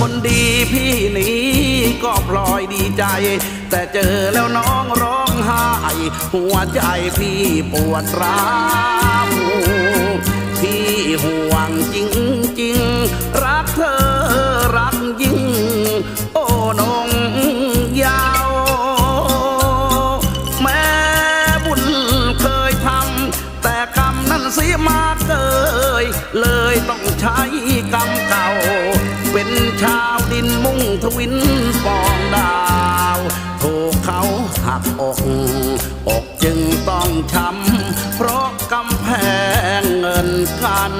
คนดีพี่นี้ก็พลอยดีใจ แต่เจอแล้วน้องร้องไห้หัวใจพี่ปวดร้าวพี่ห่วงจริงๆรักเธอรักยิ่ง โอ้นงยาว แม้บุญเคยทำแต่กรรมนั้นเสียมาเกยเลยต้องใช้ วินฟองดาวถูกเขาหักอก อกจึงต้องช้ำเพราะกำแพงเงินกัน